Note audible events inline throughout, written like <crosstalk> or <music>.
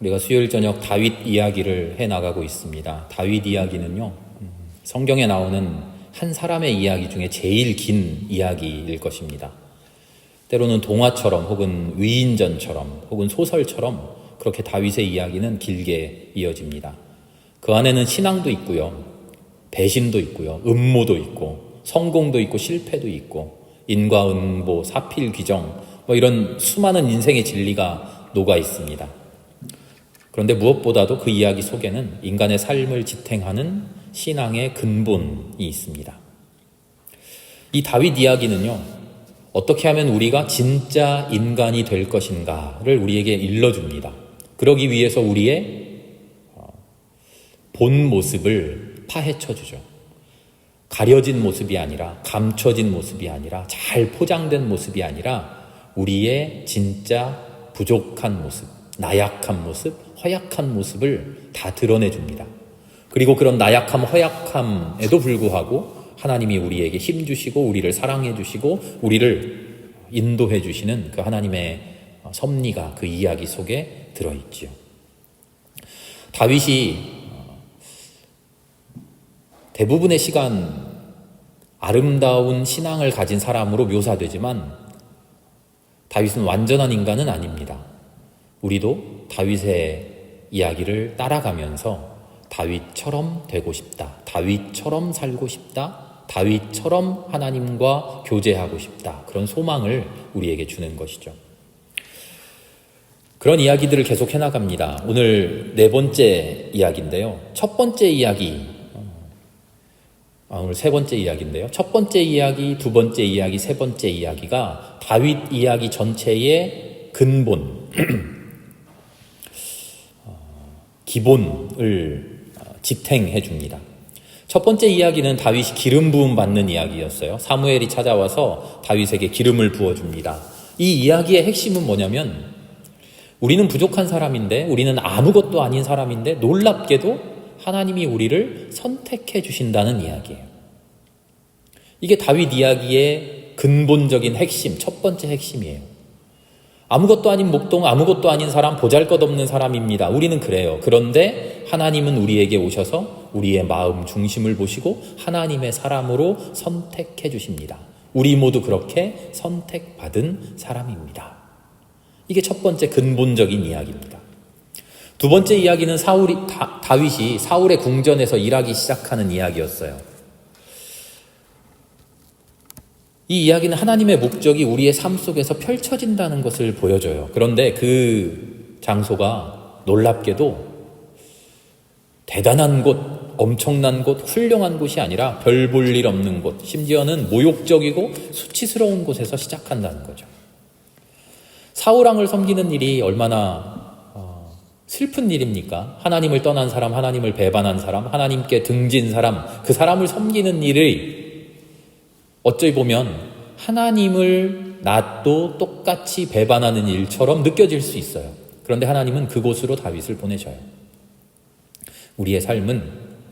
우리가 수요일 저녁 다윗 이야기를 해 나가고 있습니다. 다윗 이야기는요, 음, 성경에 나오는 한 사람의 이야기 중에 제일 긴 이야기일 것입니다. 때로는 동화처럼 혹은 위인전처럼 혹은 소설처럼 그렇게 다윗의 이야기는 길게 이어집니다. 그 안에는 신앙도 있고요. 배신도 있고요. 음모도 있고 성공도 있고 실패도 있고 인과응보, 사필귀정 뭐 이런 수많은 인생의 진리가 녹아 있습니다. 그런데 무엇보다도 그 이야기 속에는 인간의 삶을 지탱하는 신앙의 근본이 있습니다. 이 다윗 이야기는요, 어떻게 하면 우리가 진짜 인간이 될 것인가를 우리에게 일러줍니다. 그러기 위해서 우리의 어, 본 모습을 파헤쳐 주죠. 가려진 모습이 아니라, 감춰진 모습이 아니라, 잘 포장된 모습이 아니라, 우리의 진짜 부족한 모습, 나약한 모습, 허약한 모습을 다 드러내 줍니다. 그리고 그런 나약함, 허약함에도 불구하고 하나님이 우리에게 힘 주시고 우리를 사랑해 주시고 우리를 인도해 주시는 그 하나님의 섭리가 그 이야기 속에 들어 있지요. 다윗이 대부분의 시간 아름다운 신앙을 가진 사람으로 묘사되지만 다윗은 완전한 인간은 아닙니다. 우리도 다윗의 이야기를 따라가면서 다윗처럼 되고 싶다. 다윗처럼 살고 싶다. 다윗처럼 하나님과 교제하고 싶다. 그런 소망을 우리에게 주는 것이죠. 그런 이야기들을 계속 해나갑니다. 오늘 네 번째 이야기인데요. 첫 번째 이야기, 아, 오늘 세 번째 이야기인데요. 첫 번째 이야기, 두 번째 이야기, 세 번째 이야기가 다윗 이야기 전체의 근본, <clears throat> 기본을 지탱해 줍니다. 첫 번째 이야기는 다윗이 기름 부음 받는 이야기였어요. 사무엘이 찾아와서 다윗에게 기름을 부어 줍니다. 이 이야기의 핵심은 뭐냐면 우리는 부족한 사람인데 우리는 아무것도 아닌 사람인데 놀랍게도 하나님이 우리를 선택해 주신다는 이야기예요. 이게 다윗 이야기의 근본적인 핵심, 첫 번째 핵심이에요. 아무것도 아닌 목동, 아무것도 아닌 사람, 보잘 것 없는 사람입니다. 우리는 그래요. 그런데 하나님은 우리에게 오셔서 우리의 마음 중심을 보시고 하나님의 사람으로 선택해 주십니다. 우리 모두 그렇게 선택받은 사람입니다. 이게 첫 번째 근본적인 이야기입니다. 두 번째 이야기는 사울이, 다, 다윗이 사울의 궁전에서 일하기 시작하는 이야기였어요. 이 이야기는 하나님의 목적이 우리의 삶 속에서 펼쳐진다는 것을 보여줘요. 그런데 그 장소가 놀랍게도 대단한 곳, 엄청난 곳, 훌륭한 곳이 아니라 별 볼 일 없는 곳, 심지어는 모욕적이고 수치스러운 곳에서 시작한다는 거죠. 사울왕을 섬기는 일이 얼마나 어, 슬픈 일입니까? 하나님을 떠난 사람, 하나님을 배반한 사람, 하나님께 등진 사람, 그 사람을 섬기는 일을 어찌 보면 하나님을 나도 똑같이 배반하는 일처럼 느껴질 수 있어요. 그런데 하나님은 그곳으로 다윗을 보내셔요. 우리의 삶은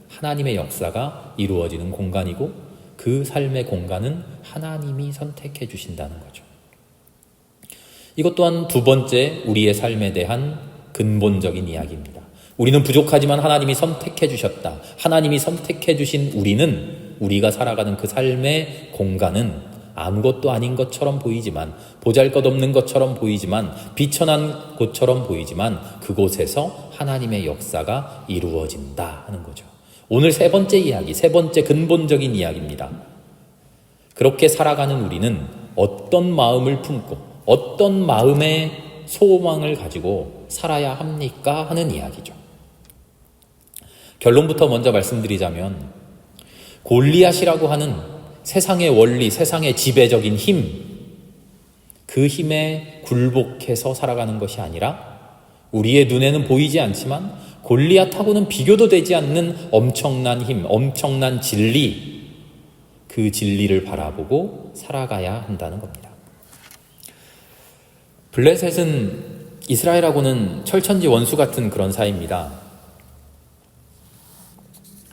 하나님의 역사가 이루어지는 공간이고 그 삶의 공간은 하나님이 선택해 주신다는 거죠. 이것 또한 두 번째 우리의 삶에 대한 근본적인 이야기입니다. 우리는 부족하지만 하나님이 선택해 주셨다. 하나님이 선택해 주신 우리는 우리가 살아가는 그 삶의 공간은 아무것도 아닌 것처럼 보이지만 보잘 것 없는 것처럼 보이지만 비천한 곳처럼 보이지만 그곳에서 하나님의 역사가 이루어진다 하는 거죠. 오늘 세 번째 이야기, 세 번째 근본적인 이야기입니다. 그렇게 살아가는 우리는 어떤 마음을 품고 어떤 마음의 소망을 가지고 살아야 합니까? 하는 이야기죠. 결론부터 먼저 말씀드리자면 골리앗이라고 하는 세상의 원리, 세상의 지배적인 힘, 그 힘에 굴복해서 살아가는 것이 아니라 우리의 눈에는 보이지 않지만 골리앗하고는 비교도 되지 않는 엄청난 힘, 엄청난 진리, 그 진리를 바라보고 살아가야 한다는 겁니다. 블레셋은 이스라엘하고는 철천지 원수 같은 그런 사이입니다.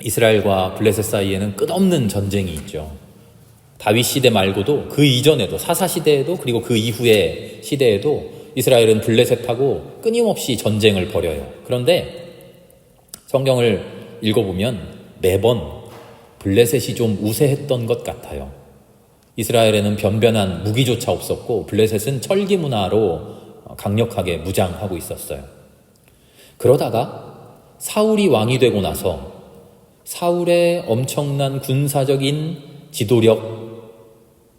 이스라엘과 블레셋 사이에는 끝없는 전쟁이 있죠. 다윗 시대 말고도 그 이전에도 사사 시대에도 그리고 그 이후의 시대에도 이스라엘은 블레셋하고 끊임없이 전쟁을 벌여요. 그런데 성경을 읽어보면 매번 블레셋이 좀 우세했던 것 같아요. 이스라엘에는 변변한 무기조차 없었고 블레셋은 철기 문화로 강력하게 무장하고 있었어요. 그러다가 사울이 왕이 되고 나서 사울의 엄청난 군사적인 지도력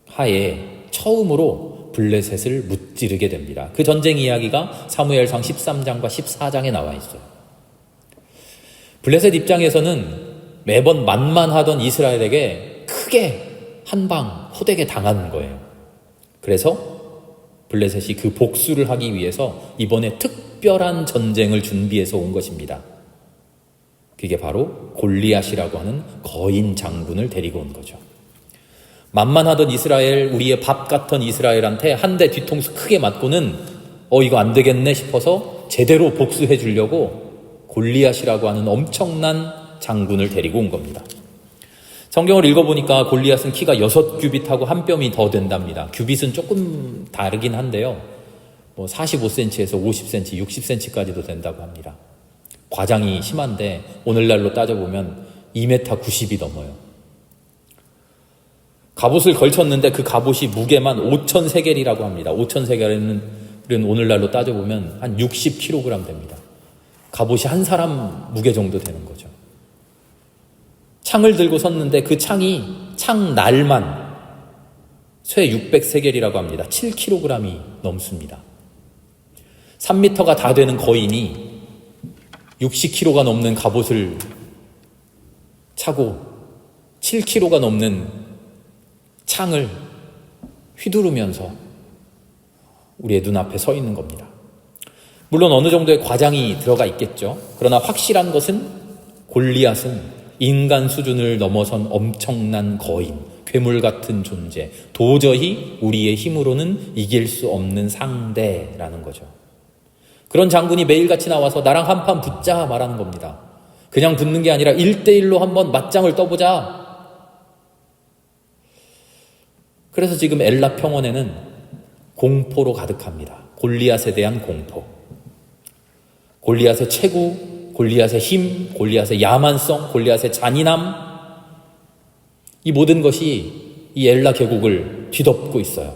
하에 처음으로 블레셋을 무찌르게 됩니다. 그 전쟁 이야기가 사무엘상 13장과 14장에 나와 있어요. 블레셋 입장에서는 매번 만만하던 이스라엘에게 크게 한 방 호되게 당하는 거예요. 그래서 블레셋이 그 복수를 하기 위해서 이번에 특별한 전쟁을 준비해서 온 것입니다. 그게 바로 골리앗이라고 하는 거인 장군을 데리고 온 거죠. 만만하던 이스라엘, 우리의 밥 같던 이스라엘한테 한 대 뒤통수 크게 맞고는 어, 이거 안 되겠네 싶어서 제대로 복수해 주려고 골리앗이라고 하는 엄청난 장군을 데리고 온 겁니다. 성경을 읽어보니까 골리앗은 키가 6규빗하고 한 뼘이 더 된답니다. 규빗은 조금 다르긴 한데요. 뭐 45cm에서 50cm, 60cm까지도 된다고 합니다. 과장이 심한데 오늘날로 따져보면 2m 90이 넘어요. 갑옷을 걸쳤는데 그 갑옷이 무게만 5천 세겔이라고 합니다. 5천 세겔은 오늘날로 따져보면 한 60kg 됩니다. 갑옷이 한 사람 무게 정도 되는 거죠. 창을 들고 섰는데 그 창이 창 날만 쇠 600세겔이라고 합니다. 7kg이 넘습니다. 3m가 다 되는 거인이 60kg가 넘는 갑옷을 차고 7kg가 넘는 창을 휘두르면서 우리의 눈앞에 서 있는 겁니다. 물론 어느 정도의 과장이 들어가 있겠죠. 그러나 확실한 것은 골리앗은 인간 수준을 넘어선 엄청난 거인, 괴물 같은 존재, 도저히 우리의 힘으로는 이길 수 없는 상대라는 거죠. 그런 장군이 매일같이 나와서 나랑 한판 붙자 말하는 겁니다. 그냥 붙는 게 아니라 1대1로 한번 맞짱을 떠보자. 그래서 지금 엘라 평원에는 공포로 가득합니다. 골리앗에 대한 공포. 골리앗의 체구, 골리앗의 힘, 골리앗의 야만성, 골리앗의 잔인함. 이 모든 것이 이 엘라 계곡을 뒤덮고 있어요.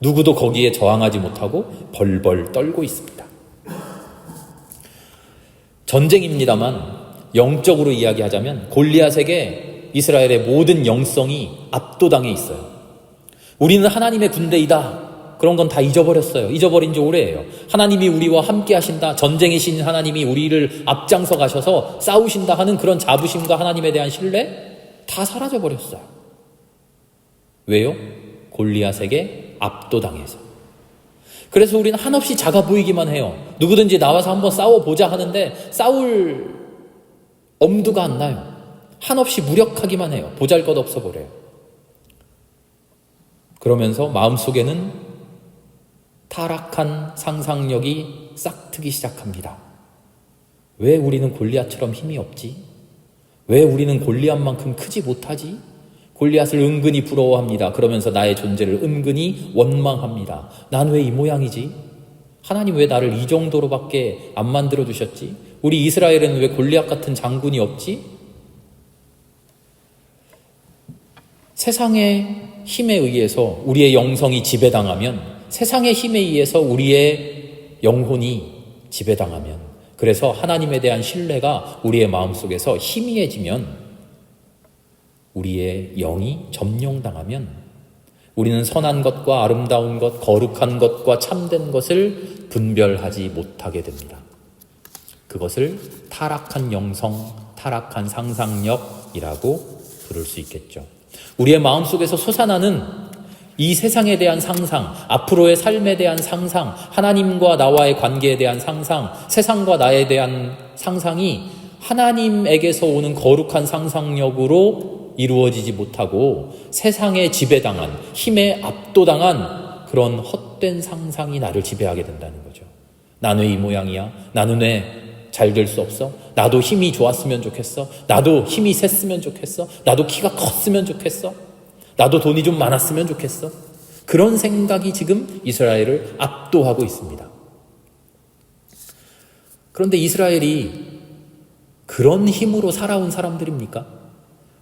누구도 거기에 저항하지 못하고 벌벌 떨고 있습니다. 전쟁입니다만 영적으로 이야기하자면 골리앗에게 이스라엘의 모든 영성이 압도당해 있어요. 우리는 하나님의 군대이다. 그런 건 다 잊어버렸어요. 잊어버린 지 오래예요. 하나님이 우리와 함께 하신다. 전쟁이신 하나님이 우리를 앞장서 가셔서 싸우신다 하는 그런 자부심과 하나님에 대한 신뢰 다 사라져 버렸어요. 왜요? 골리앗에게 압도당해서. 그래서 우리는 한없이 작아 보이기만 해요. 누구든지 나와서 한번 싸워보자 하는데 싸울 엄두가 안 나요. 한없이 무력하기만 해요. 보잘 것 없어 버려요. 그러면서 마음속에는 타락한 상상력이 싹트기 시작합니다. 왜 우리는 골리앗처럼 힘이 없지? 왜 우리는 골리앗만큼 크지 못하지? 골리앗을 은근히 부러워합니다. 그러면서 나의 존재를 은근히 원망합니다. 난 왜 이 모양이지? 하나님 왜 나를 이 정도로밖에 안 만들어 주셨지? 우리 이스라엘에는 왜 골리앗 같은 장군이 없지? 세상의 힘에 의해서 우리의 영성이 지배당하면 세상의 힘에 의해서 우리의 영혼이 지배당하면 그래서 하나님에 대한 신뢰가 우리의 마음속에서 희미해지면 우리의 영이 점령당하면 우리는 선한 것과 아름다운 것, 거룩한 것과 참된 것을 분별하지 못하게 됩니다. 그것을 타락한 영성, 타락한 상상력이라고 부를 수 있겠죠. 우리의 마음속에서 솟아나는 이 세상에 대한 상상, 앞으로의 삶에 대한 상상, 하나님과 나와의 관계에 대한 상상, 세상과 나에 대한 상상이 하나님에게서 오는 거룩한 상상력으로 이루어지지 못하고 세상에 지배당한, 힘에 압도당한 그런 헛된 상상이 나를 지배하게 된다는 거죠. 나는 이 모양이야? 나는 왜 잘 될 수 없어? 나도 힘이 좋았으면 좋겠어? 나도 힘이 셌으면 좋겠어? 나도 키가 컸으면 좋겠어? 나도 돈이 좀 많았으면 좋겠어? 그런 생각이 지금 이스라엘을 압도하고 있습니다. 그런데 이스라엘이 그런 힘으로 살아온 사람들입니까?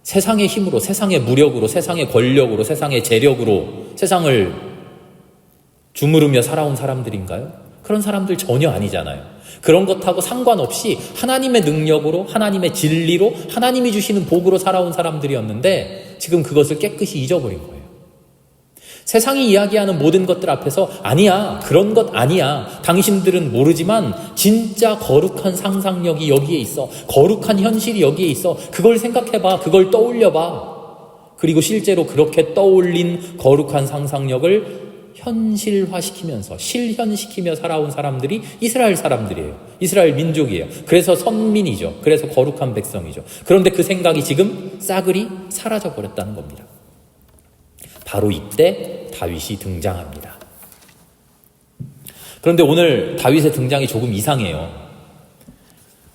세상의 힘으로, 세상의 무력으로, 세상의 권력으로, 세상의 재력으로 세상을 주무르며 살아온 사람들인가요? 그런 사람들 전혀 아니잖아요. 그런 것하고 상관없이 하나님의 능력으로, 하나님의 진리로, 하나님이 주시는 복으로 살아온 사람들이었는데 지금 그것을 깨끗이 잊어버린 거예요. 세상이 이야기하는 모든 것들 앞에서 아니야, 그런 것 아니야. 당신들은 모르지만 진짜 거룩한 상상력이 여기에 있어. 거룩한 현실이 여기에 있어. 그걸 생각해봐. 그걸 떠올려봐. 그리고 실제로 그렇게 떠올린 거룩한 상상력을 현실화시키면서 실현시키며 살아온 사람들이 이스라엘 사람들이에요. 이스라엘 민족이에요. 그래서 선민이죠. 그래서 거룩한 백성이죠. 그런데 그 생각이 지금 싸그리 사라져 버렸다는 겁니다. 바로 이때 다윗이 등장합니다. 그런데 오늘 다윗의 등장이 조금 이상해요.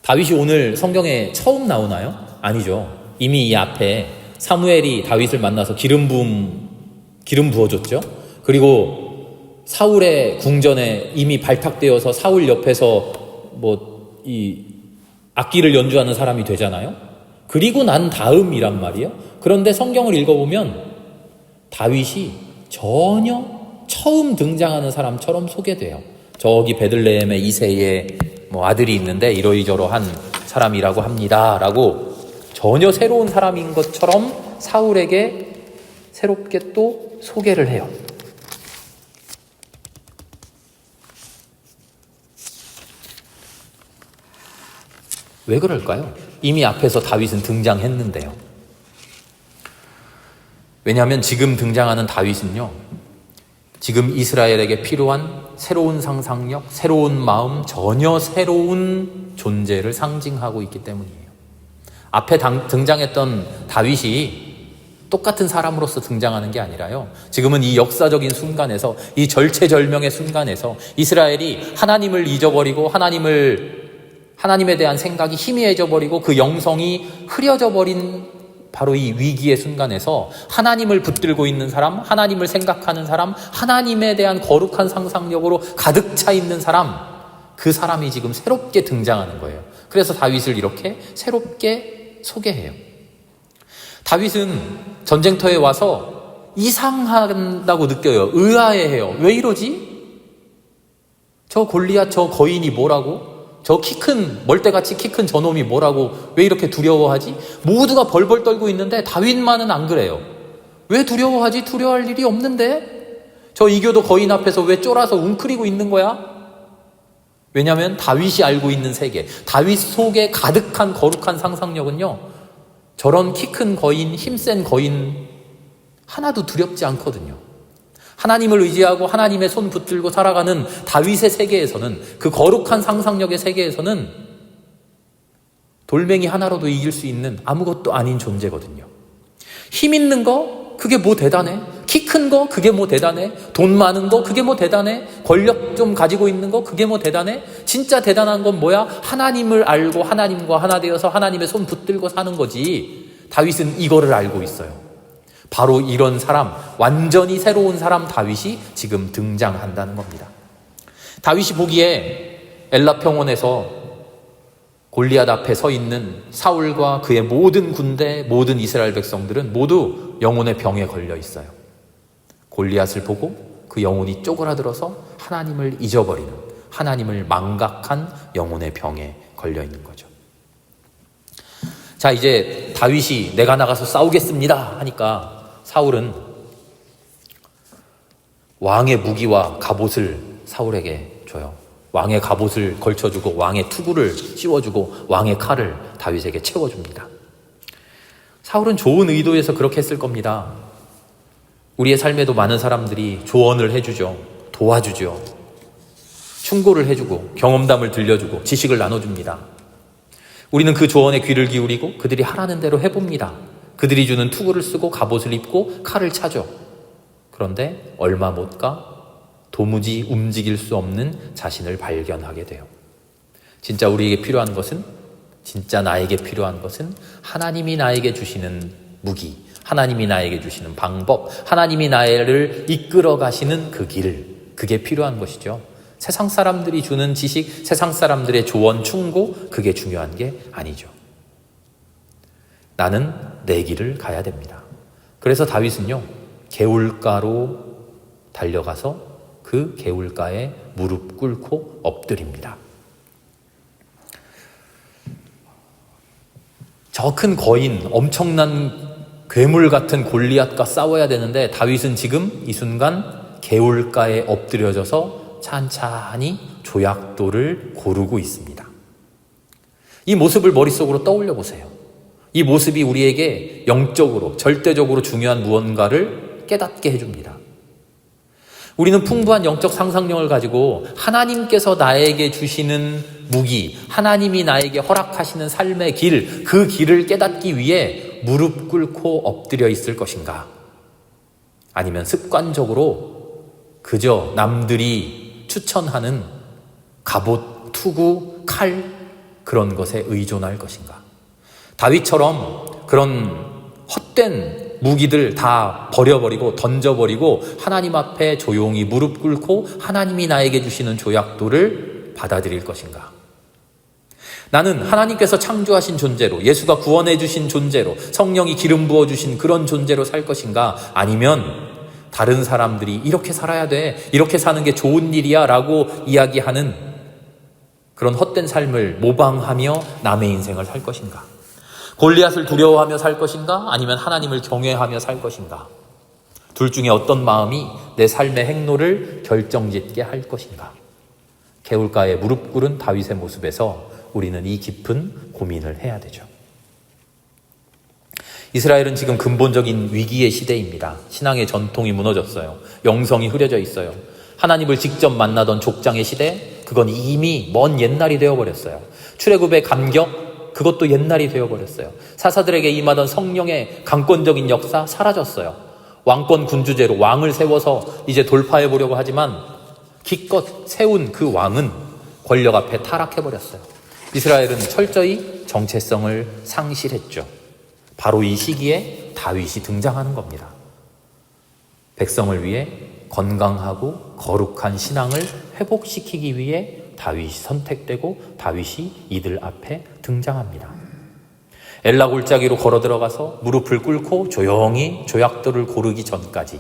다윗이 오늘 성경에 처음 나오나요? 아니죠. 이미 이 앞에 사무엘이 다윗을 만나서 기름 부음 기름 부어줬죠. 그리고 사울의 궁전에 이미 발탁되어서 사울 옆에서 뭐 이 악기를 연주하는 사람이 되잖아요. 그리고 난 다음이란 말이에요. 그런데 성경을 읽어보면 다윗이 전혀 처음 등장하는 사람처럼 소개돼요. 저기 베들레헴의 이세의 뭐 아들이 있는데 이러이저러한 사람이라고 합니다라고 전혀 새로운 사람인 것처럼 사울에게 새롭게 또 소개를 해요. 왜 그럴까요? 이미 앞에서 다윗은 등장했는데요. 왜냐하면 지금 등장하는 다윗은요, 지금 이스라엘에게 필요한 새로운 상상력, 새로운 마음, 전혀 새로운 존재를 상징하고 있기 때문이에요. 앞에 당, 등장했던 다윗이 똑같은 사람으로서 등장하는 게 아니라요. 지금은 이 역사적인 순간에서, 이 절체절명의 순간에서 이스라엘이 하나님을 잊어버리고 하나님을 하나님에 대한 생각이 희미해져 버리고 그 영성이 흐려져 버린 바로 이 위기의 순간에서 하나님을 붙들고 있는 사람, 하나님을 생각하는 사람, 하나님에 대한 거룩한 상상력으로 가득 차 있는 사람, 그 사람이 지금 새롭게 등장하는 거예요. 그래서 다윗을 이렇게 새롭게 소개해요. 다윗은 전쟁터에 와서 이상한다고 느껴요. 의아해해요. 왜 이러지? 저 골리앗 저 거인이 뭐라고? 저 키 큰 멀대같이 키 큰 저놈이 뭐라고 왜 이렇게 두려워하지? 모두가 벌벌 떨고 있는데 다윗만은 안 그래요. 왜 두려워하지? 두려워할 일이 없는데? 저 이교도 거인 앞에서 왜 쫄아서 웅크리고 있는 거야? 왜냐하면 다윗이 알고 있는 세계, 다윗 속에 가득한 거룩한 상상력은요, 저런 키 큰 거인, 힘센 거인 하나도 두렵지 않거든요. 하나님을 의지하고 하나님의 손 붙들고 살아가는 다윗의 세계에서는 그 거룩한 상상력의 세계에서는 돌멩이 하나로도 이길 수 있는 아무것도 아닌 존재거든요. 힘 있는 거 그게 뭐 대단해? 키 큰 거 그게 뭐 대단해? 돈 많은 거 그게 뭐 대단해? 권력 좀 가지고 있는 거 그게 뭐 대단해? 진짜 대단한 건 뭐야? 하나님을 알고 하나님과 하나 되어서 하나님의 손 붙들고 사는 거지. 다윗은 이거를 알고 있어요. 바로 이런 사람, 완전히 새로운 사람 다윗이 지금 등장한다는 겁니다. 다윗이 보기에 엘라 평원에서 골리앗 앞에 서 있는 사울과 그의 모든 군대, 모든 이스라엘 백성들은 모두 영혼의 병에 걸려 있어요. 골리앗을 보고 그 영혼이 쪼그라들어서 하나님을 잊어버리는, 하나님을 망각한 영혼의 병에 걸려 있는 거죠. 자, 이제 다윗이 내가 나가서 싸우겠습니다 하니까 사울은 왕의 무기와 갑옷을 사울에게 줘요. 왕의 갑옷을 걸쳐주고 왕의 투구를 씌워주고 왕의 칼을 다윗에게 채워줍니다. 사울은 좋은 의도에서 그렇게 했을 겁니다. 우리의 삶에도 많은 사람들이 조언을 해주죠. 도와주죠. 충고를 해주고 경험담을 들려주고 지식을 나눠줍니다. 우리는 그 조언에 귀를 기울이고 그들이 하라는 대로 해봅니다. 그들이 주는 투구를 쓰고 갑옷을 입고 칼을 차죠. 그런데 얼마 못 가 도무지 움직일 수 없는 자신을 발견하게 돼요. 진짜 우리에게 필요한 것은 진짜 나에게 필요한 것은 하나님이 나에게 주시는 무기, 하나님이 나에게 주시는 방법, 하나님이 나를 이끌어 가시는 그 길, 그게 필요한 것이죠. 세상 사람들이 주는 지식, 세상 사람들의 조언, 충고, 그게 중요한 게 아니죠. 나는 내 길을 가야 됩니다. 그래서 다윗은요, 개울가로 달려가서 그 개울가에 무릎 꿇고 엎드립니다. 저 큰 거인, 엄청난 괴물 같은 골리앗과 싸워야 되는데 다윗은 지금 이 순간 개울가에 엎드려져서 찬찬히 조약돌을 고르고 있습니다. 이 모습을 머릿속으로 떠올려 보세요. 이 모습이 우리에게 영적으로, 절대적으로 중요한 무언가를 깨닫게 해줍니다. 우리는 풍부한 영적 상상력을 가지고 하나님께서 나에게 주시는 무기, 하나님이 나에게 허락하시는 삶의 길, 그 길을 깨닫기 위해 무릎 꿇고 엎드려 있을 것인가? 아니면 습관적으로 그저 남들이 추천하는 갑옷, 투구, 칼, 그런 것에 의존할 것인가? 다윗처럼 그런 헛된 무기들 다 버려버리고 던져버리고 하나님 앞에 조용히 무릎 꿇고 하나님이 나에게 주시는 조약도를 받아들일 것인가? 나는 하나님께서 창조하신 존재로 예수가 구원해 주신 존재로 성령이 기름 부어 주신 그런 존재로 살 것인가? 아니면 다른 사람들이 이렇게 살아야 돼. 이렇게 사는 게 좋은 일이야. 라고 이야기하는 그런 헛된 삶을 모방하며 남의 인생을 살 것인가? 골리앗을 두려워하며 살 것인가? 아니면 하나님을 경외하며 살 것인가? 둘 중에 어떤 마음이 내 삶의 행로를 결정짓게 할 것인가? 개울가에 무릎 꿇은 다윗의 모습에서 우리는 이 깊은 고민을 해야 되죠. 이스라엘은 지금 근본적인 위기의 시대입니다. 신앙의 전통이 무너졌어요. 영성이 흐려져 있어요. 하나님을 직접 만나던 족장의 시대, 그건 이미 먼 옛날이 되어버렸어요. 출애굽의 감격, 그것도 옛날이 되어버렸어요. 사사들에게 임하던 성령의 강권적인 역사 사라졌어요. 왕권 군주제로 왕을 세워서 이제 돌파해 보려고 하지만 기껏 세운 그 왕은 권력 앞에 타락해 버렸어요. 이스라엘은 철저히 정체성을 상실했죠. 바로 이 시기에 다윗이 등장하는 겁니다. 백성을 위해 건강하고 거룩한 신앙을 회복시키기 위해 다윗이 선택되고 다윗이 이들 앞에 등장합니다. 엘라 골짜기로 걸어 들어가서 무릎을 꿇고 조용히 조약돌을 고르기 전까지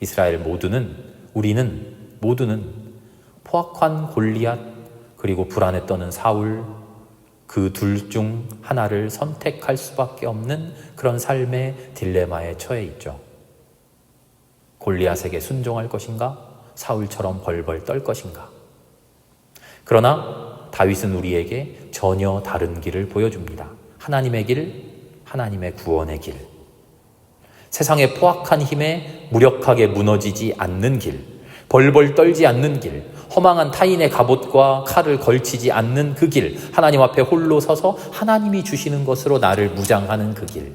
이스라엘 모두는 우리는 모두는 포악한 골리앗 그리고 불안에 떠는 사울 그 둘 중 하나를 선택할 수밖에 없는 그런 삶의 딜레마에 처해 있죠. 골리앗에게 순종할 것인가? 사울처럼 벌벌 떨 것인가? 그러나 다윗은 우리에게 전혀 다른 길을 보여줍니다. 하나님의 길, 하나님의 구원의 길. 세상의 포악한 힘에 무력하게 무너지지 않는 길, 벌벌 떨지 않는 길, 허망한 타인의 갑옷과 칼을 걸치지 않는 그 길, 하나님 앞에 홀로 서서 하나님이 주시는 것으로 나를 무장하는 그 길.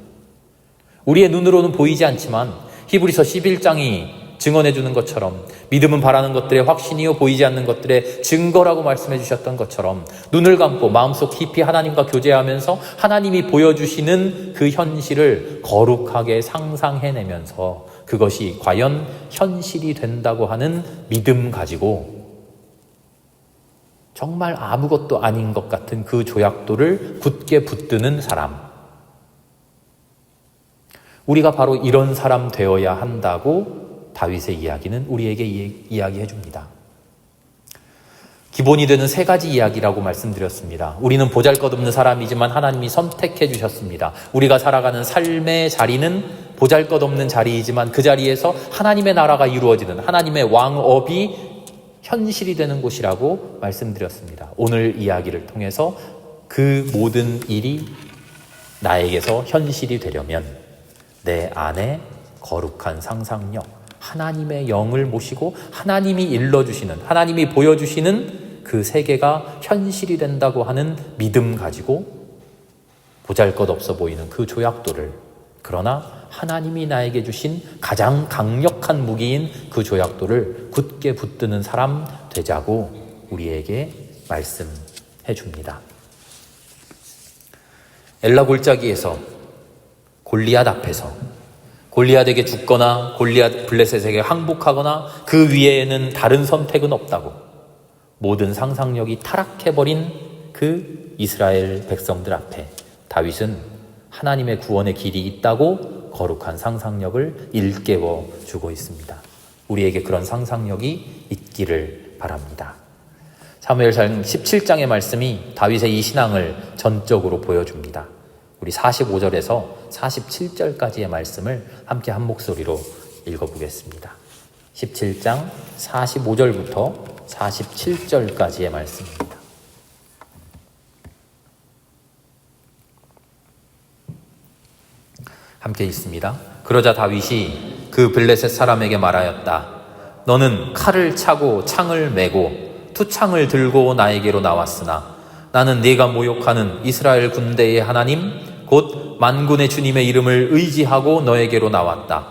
우리의 눈으로는 보이지 않지만 히브리서 11장이 증언해 주는 것처럼 믿음은 바라는 것들의 확신이요 보이지 않는 것들의 증거라고 말씀해 주셨던 것처럼 눈을 감고 마음속 깊이 하나님과 교제하면서 하나님이 보여주시는 그 현실을 거룩하게 상상해내면서 그것이 과연 현실이 된다고 하는 믿음 가지고 정말 아무것도 아닌 것 같은 그 조약도를 굳게 붙드는 사람. 우리가 바로 이런 사람 되어야 한다고 다윗의 이야기는 우리에게 이야기해 줍니다. 기본이 되는 세 가지 이야기라고 말씀드렸습니다. 우리는 보잘 것 없는 사람이지만 하나님이 선택해 주셨습니다. 우리가 살아가는 삶의 자리는 보잘 것 없는 자리이지만 그 자리에서 하나님의 나라가 이루어지는 하나님의 왕업이 현실이 되는 곳이라고 말씀드렸습니다. 오늘 이야기를 통해서 그 모든 일이 나에게서 현실이 되려면 내 안에 거룩한 상상력, 하나님의 영을 모시고 하나님이 일러주시는, 하나님이 보여주시는 그 세계가 현실이 된다고 하는 믿음 가지고 보잘 것 없어 보이는 그 조약도를 그러나 하나님이 나에게 주신 가장 강력한 무기인 그 조약도를 굳게 붙드는 사람 되자고 우리에게 말씀해 줍니다. 엘라 골짜기에서 골리앗 앞에서 골리앗에게 죽거나 골리앗 블레셋에게 항복하거나 그 위에는 다른 선택은 없다고. 모든 상상력이 타락해버린 그 이스라엘 백성들 앞에 다윗은 하나님의 구원의 길이 있다고 거룩한 상상력을 일깨워 주고 있습니다. 우리에게 그런 상상력이 있기를 바랍니다. 사무엘상 17장의 말씀이 다윗의 이 신앙을 전적으로 보여줍니다. 우리 45절에서 47절까지의 말씀을 함께 한 목소리로 읽어보겠습니다. 17장 45절부터 47절까지의 말씀입니다. 함께 있습니다. 그러자 다윗이 그 블레셋 사람에게 말하였다. 너는 칼을 차고 창을 메고 투창을 들고 나에게로 나왔으나 나는 네가 모욕하는 이스라엘 군대의 하나님 곧 만군의 주님의 이름을 의지하고 너에게로 나왔다.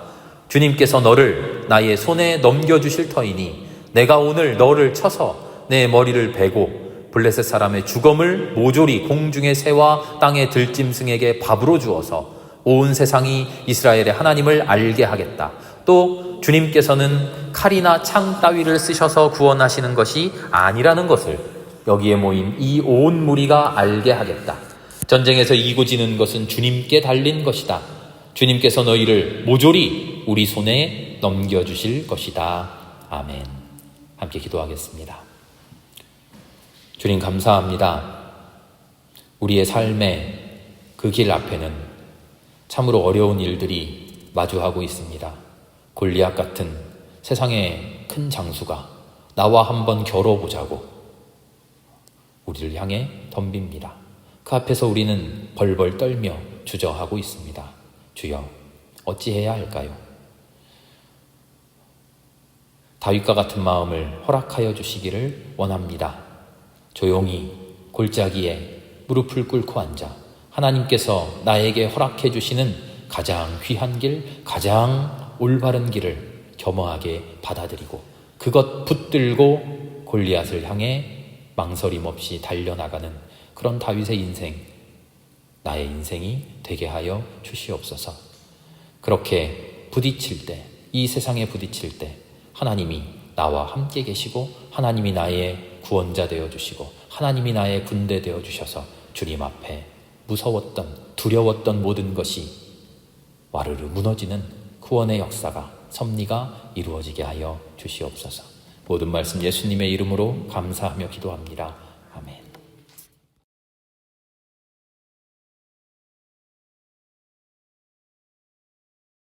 주님께서 너를 나의 손에 넘겨주실 터이니 내가 오늘 너를 쳐서 내 머리를 베고 블레셋 사람의 주검을 모조리 공중의 새와 땅의 들짐승에게 밥으로 주어서 온 세상이 이스라엘의 하나님을 알게 하겠다. 또 주님께서는 칼이나 창 따위를 쓰셔서 구원하시는 것이 아니라는 것을 여기에 모인 이 온 무리가 알게 하겠다. 전쟁에서 이고 지는 것은 주님께 달린 것이다. 주님께서 너희를 모조리 우리 손에 넘겨주실 것이다. 아멘. 함께 기도하겠습니다. 주님 감사합니다. 우리의 삶의 그 길 앞에는 참으로 어려운 일들이 마주하고 있습니다. 골리앗 같은 세상의 큰 장수가 나와 한번 겨뤄보자고 우리를 향해 덤빕니다. 그 앞에서 우리는 벌벌 떨며 주저하고 있습니다. 주여, 어찌해야 할까요? 다윗과 같은 마음을 허락하여 주시기를 원합니다. 조용히 골짜기에 무릎을 꿇고 앉아 하나님께서 나에게 허락해 주시는 가장 귀한 길, 가장 올바른 길을 겸허하게 받아들이고 그것 붙들고 골리앗을 향해 망설임 없이 달려나가는 그런 다윗의 인생, 나의 인생이 되게 하여 주시옵소서. 그렇게 부딪힐 때, 이 세상에 부딪힐 때, 하나님이 나와 함께 계시고, 하나님이 나의 구원자 되어 주시고, 하나님이 나의 군대 되어 주셔서 주님 앞에 무서웠던, 두려웠던 모든 것이 와르르 무너지는 구원의 역사가, 섭리가 이루어지게 하여 주시옵소서. 모든 말씀 예수님의 이름으로 감사하며 기도합니다.